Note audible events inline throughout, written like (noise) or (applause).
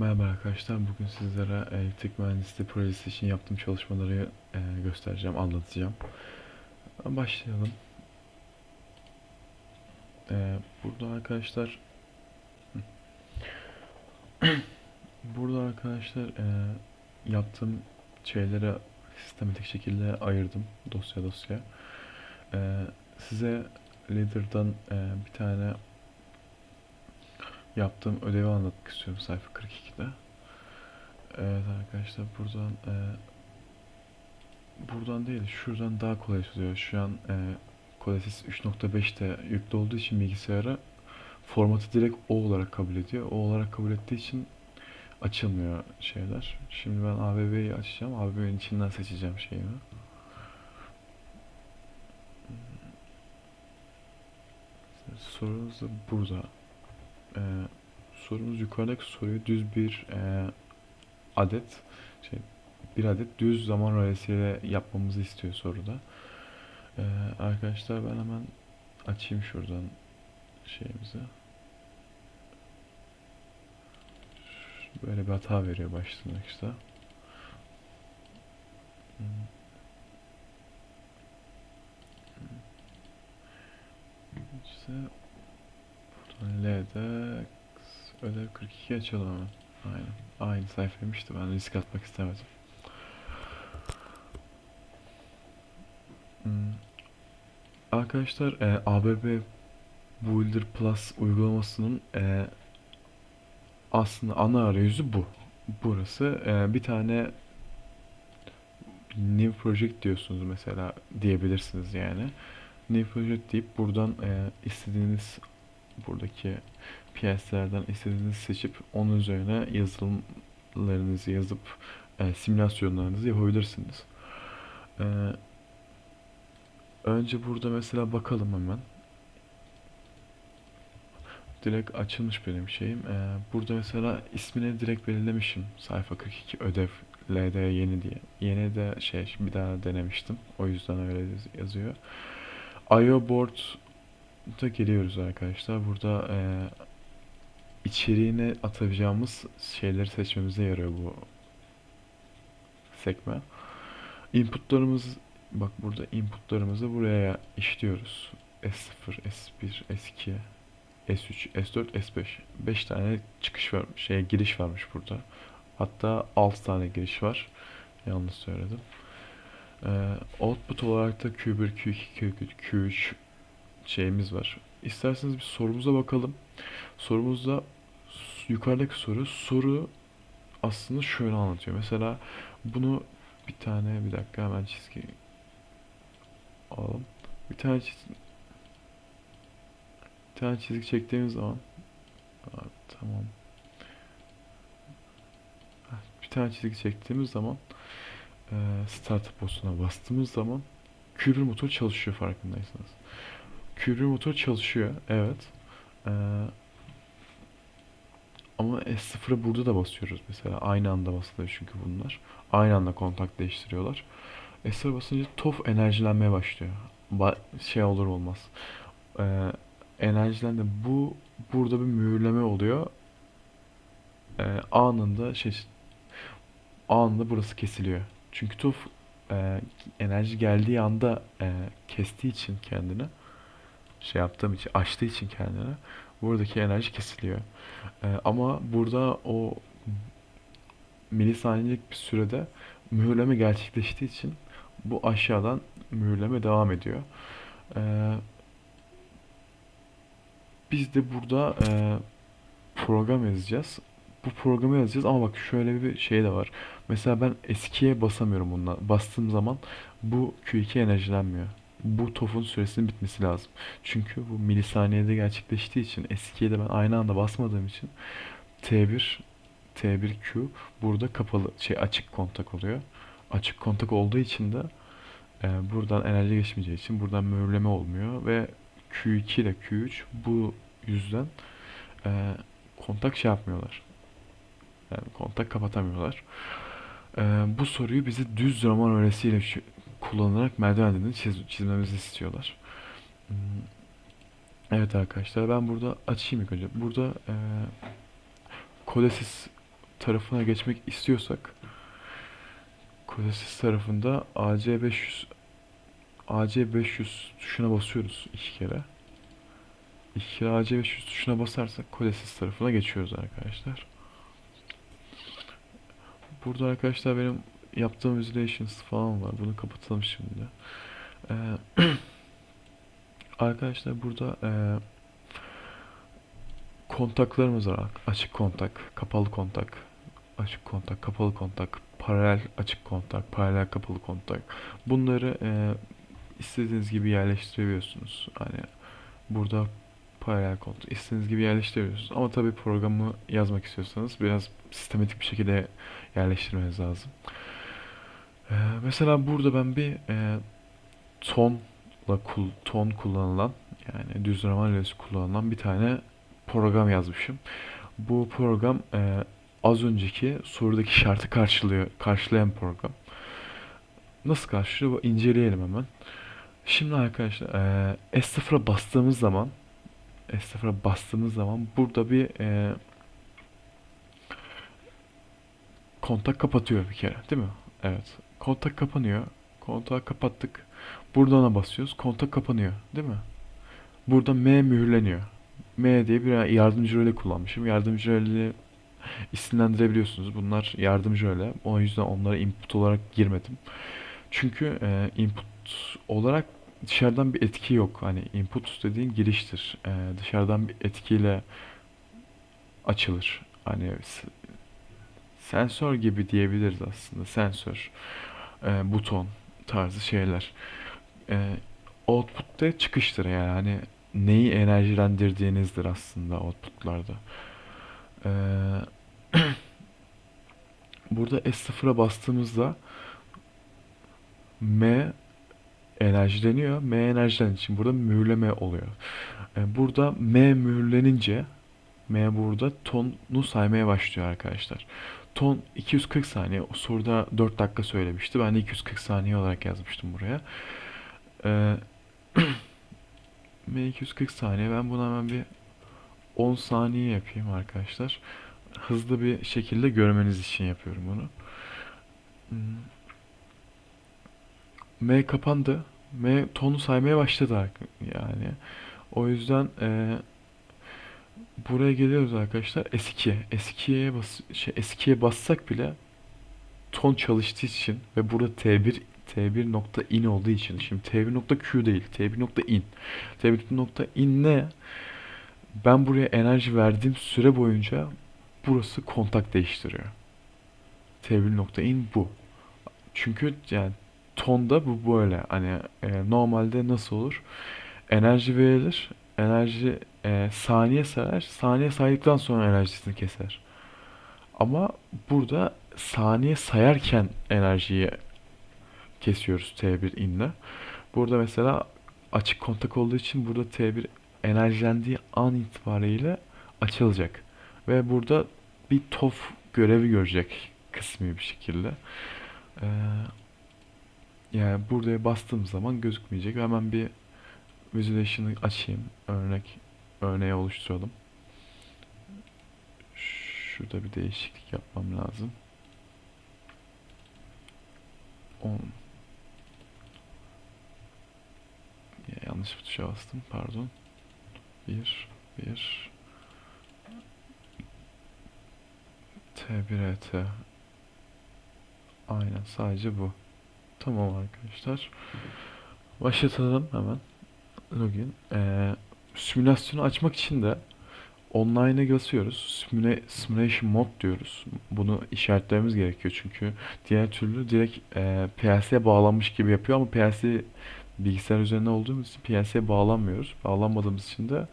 Merhaba arkadaşlar. Bugün sizlere elektrik mühendisliği projesi için yaptığım çalışmaları e, göstereceğim, anlatacağım. Başlayalım. E, burada arkadaşlar (clears throat) burada arkadaşlar e, yaptığım şeyleri sistematik şekilde ayırdım dosya dosya. Size Leader'dan bir tane yaptığım ödevi anlatmak istiyorum sayfa 42'de. Evet arkadaşlar buradan e, buradan değil şuradan daha kolay çözüyor. Şu an e, Codesys 3.5'te yüklü olduğu için bilgisayara formatı direkt O olarak kabul ediyor. O olarak kabul ettiği için açılmıyor şeyler. Şimdi ben ABB'yi açacağım. ABB'nin içinden seçeceğim şeyimi. Sorunuz da burada. Ee, sorumuz yukarıdaki soruyu düz bir e, adet şey bir adet düz zaman rölesiyle yapmamızı istiyor soruda. Ee, arkadaşlar ben hemen açayım şuradan şeyimizi. Böyle bir hata veriyor başlangıçta. Hmm. İşte L'de ödev 42 açalım hemen. Aynen. Aynı sayfaymıştı. Ben risk atmak istemedim. Hmm. Arkadaşlar e, ABB Builder Plus uygulamasının e, aslında ana arayüzü bu. Burası e, bir tane new project diyorsunuz mesela diyebilirsiniz yani. New project deyip buradan e, istediğiniz buradaki PS'lerden istediğinizi seçip onun üzerine yazılımlarınızı yazıp e, simülasyonlarınızı yapabilirsiniz. E, önce burada mesela bakalım hemen. Direkt açılmış benim şeyim. E, burada mesela ismini direkt belirlemişim. Sayfa 42 ödev LD yeni diye. Yeni de şey bir daha denemiştim. O yüzden öyle yazıyor. IO board da geliyoruz arkadaşlar. Burada e, içeriğine atacağımız şeyleri seçmemize yarıyor bu sekme. Inputlarımız bak burada inputlarımızı buraya işliyoruz. S0, S1, S2, S3, S4, S5. 5 tane çıkış var, şey giriş varmış burada. Hatta 6 tane giriş var. Yanlış söyledim. Ee, output olarak da Q1, Q2, Q3, Q3 şeyimiz var. İsterseniz bir sorumuza bakalım. Sorumuzda yukarıdaki soru soru aslında şöyle anlatıyor. Mesela bunu bir tane bir dakika hemen çizgi alalım. Bir tane çizgi bir tane çizgi çektiğimiz zaman Aa, tamam. Bir tane çizgi çektiğimiz zaman e, start postuna bastığımız zaman Q1 motor çalışıyor farkındaysanız. Q1 motor çalışıyor. Evet. Ee, ama S0'a burada da basıyoruz mesela. Aynı anda basılıyor çünkü bunlar. Aynı anda kontak değiştiriyorlar. S0 basınca TOF enerjilenmeye başlıyor. Ba şey olur olmaz. Ee, enerjilendi. Bu burada bir mühürleme oluyor. Ee, anında şey anında burası kesiliyor. Çünkü TOF e, enerji geldiği anda e, kestiği için kendini şey yaptığım için açtığı için kendini buradaki enerji kesiliyor. Ee, ama burada o milisaniyelik bir sürede mühürleme gerçekleştiği için bu aşağıdan mühürleme devam ediyor. Ee, biz de burada e, program yazacağız. Bu programı yazacağız ama bak şöyle bir şey de var. Mesela ben eskiye basamıyorum bundan. Bastığım zaman bu Q2 enerjilenmiyor bu TOF'un süresinin bitmesi lazım. Çünkü bu milisaniyede gerçekleştiği için eskiye de ben aynı anda basmadığım için T1 T1Q burada kapalı şey açık kontak oluyor. Açık kontak olduğu için de e, buradan enerji geçmeyeceği için buradan mühürleme olmuyor ve Q2 ile Q3 bu yüzden e, kontak şey yapmıyorlar. Yani kontak kapatamıyorlar. E, bu soruyu bize düz zaman öğresiyle kullanarak merdivenlerini çiz çizmemizi istiyorlar. Hmm. Evet arkadaşlar ben burada açayım ilk önce. Burada e, Codesys tarafına geçmek istiyorsak Codesys tarafında AC500 AC500 tuşuna basıyoruz iki kere. İki kere AC500 tuşuna basarsak Codesys tarafına geçiyoruz arkadaşlar. Burada arkadaşlar benim yaptığım visualizations falan var. Bunu kapatalım şimdi. Ee, (clears throat) arkadaşlar burada e, kontaklarımız var. Açık kontak, kapalı kontak, açık kontak, kapalı kontak, paralel açık kontak, paralel kapalı kontak. Bunları e, istediğiniz gibi yerleştirebiliyorsunuz. Hani burada paralel kontak istediğiniz gibi yerleştirebiliyorsunuz. Ama tabii programı yazmak istiyorsanız biraz sistematik bir şekilde yerleştirmeniz lazım. Ee, mesela burada ben bir e, tonla kul, ton kullanılan yani düz lölesi kullanılan bir tane program yazmışım. Bu program e, az önceki sorudaki şartı karşılıyor, karşılayan program. Nasıl karşılıyor? İnceleyelim hemen. Şimdi arkadaşlar e, S0'a bastığımız zaman S0'a bastığımız zaman burada bir e, kontak kapatıyor bir kere, değil mi? Evet. Kontak kapanıyor. Kontağı kapattık. Buradan basıyoruz. Kontak kapanıyor, değil mi? Burada M mühürleniyor. M diye bir yardımcı röle kullanmışım. Yardımcı röle isimlendirebiliyorsunuz. Bunlar yardımcı röle. O yüzden onlara input olarak girmedim. Çünkü e, input olarak dışarıdan bir etki yok. Hani input dediğin giriştir. E, dışarıdan bir etkiyle açılır. Hani sensör gibi diyebiliriz aslında. Sensör, e, buton tarzı şeyler. E, output da çıkıştır yani. Hani neyi enerjilendirdiğinizdir aslında outputlarda. E, (clears throat) burada S0'a bastığımızda M enerjileniyor. M enerjilendiği için burada mühürleme oluyor. E, burada M mühürlenince M burada tonu saymaya başlıyor arkadaşlar. Ton 240 saniye. O soruda 4 dakika söylemişti. Ben de 240 saniye olarak yazmıştım buraya. Ee, (clears throat) M 240 saniye. Ben buna hemen bir 10 saniye yapayım arkadaşlar. Hızlı bir şekilde görmeniz için yapıyorum bunu. Hmm. M kapandı. M tonu saymaya başladı yani. O yüzden e, buraya geliyoruz arkadaşlar. S2. S2'ye bas şey S2'ye bassak bile ton çalıştığı için ve burada T1 T1 nokta in olduğu için şimdi T1 nokta Q değil T1 nokta in. T1 nokta in ne? Ben buraya enerji verdiğim süre boyunca burası kontak değiştiriyor. T1 nokta in bu. Çünkü yani tonda bu böyle. Hani e, normalde nasıl olur? Enerji verilir. Enerji e, saniye sayar saniye saydıktan sonra enerjisini keser ama burada saniye sayarken enerjiyi kesiyoruz T1 inle. Burada mesela açık kontak olduğu için burada T1 enerjilendiği an itibariyle açılacak. Ve burada bir TOF görevi görecek kısmi bir şekilde. Ee, yani buraya bastığım zaman gözükmeyecek. Hemen bir visualization'ı açayım. Örnek örneği oluşturalım. Şurada bir değişiklik yapmam lazım. 10 Ya, yanlış bir tuşa bastım. Pardon. 1 1 T1ET Aynen sadece bu. Tamam arkadaşlar. Başlatalım hemen. Login. Ee, simülasyonu açmak için de online'a basıyoruz. Simula- simulation mode diyoruz. Bunu işaretlememiz gerekiyor çünkü diğer türlü direkt e, PLC'ye bağlanmış gibi yapıyor ama PLC bilgisayar üzerinde olduğumuz için PLC'ye bağlanmıyoruz. Bağlanmadığımız için de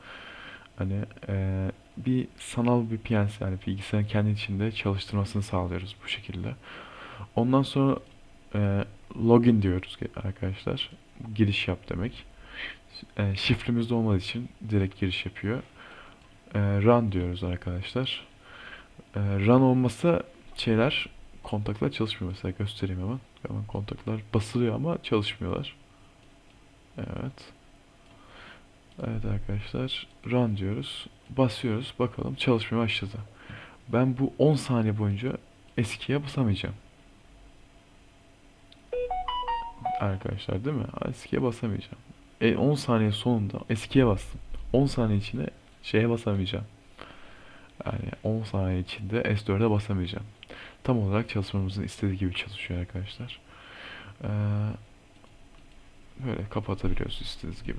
hani e, bir sanal bir PLC yani bilgisayarın kendi içinde çalıştırmasını sağlıyoruz bu şekilde. Ondan sonra e, login diyoruz arkadaşlar. Giriş yap demek. E, şifremiz olmadığı için direkt giriş yapıyor. E, run diyoruz arkadaşlar. E, run olmasa şeyler kontaklar çalışmıyor mesela göstereyim hemen. Hemen kontaklar basılıyor ama çalışmıyorlar. Evet. Evet arkadaşlar run diyoruz. Basıyoruz bakalım çalışmaya başladı. Ben bu 10 saniye boyunca eskiye basamayacağım. Arkadaşlar değil mi? Eskiye basamayacağım. E, 10 saniye sonunda eskiye bastım. 10 saniye içinde şeye basamayacağım. Yani 10 saniye içinde S4'e basamayacağım. Tam olarak çalışmamızın istediği gibi çalışıyor arkadaşlar. Ee, böyle kapatabiliyoruz istediğiniz gibi.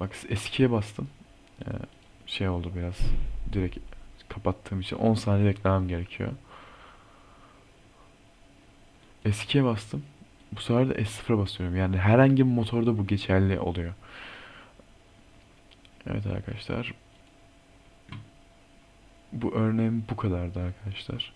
Bak eskiye bastım. Ee, şey oldu biraz. Direkt kapattığım için 10 saniye beklemem gerekiyor. Eskiye bastım. Bu sefer de S0'a basıyorum. Yani herhangi bir motorda bu geçerli oluyor. Evet arkadaşlar. Bu örneğim bu kadardı arkadaşlar.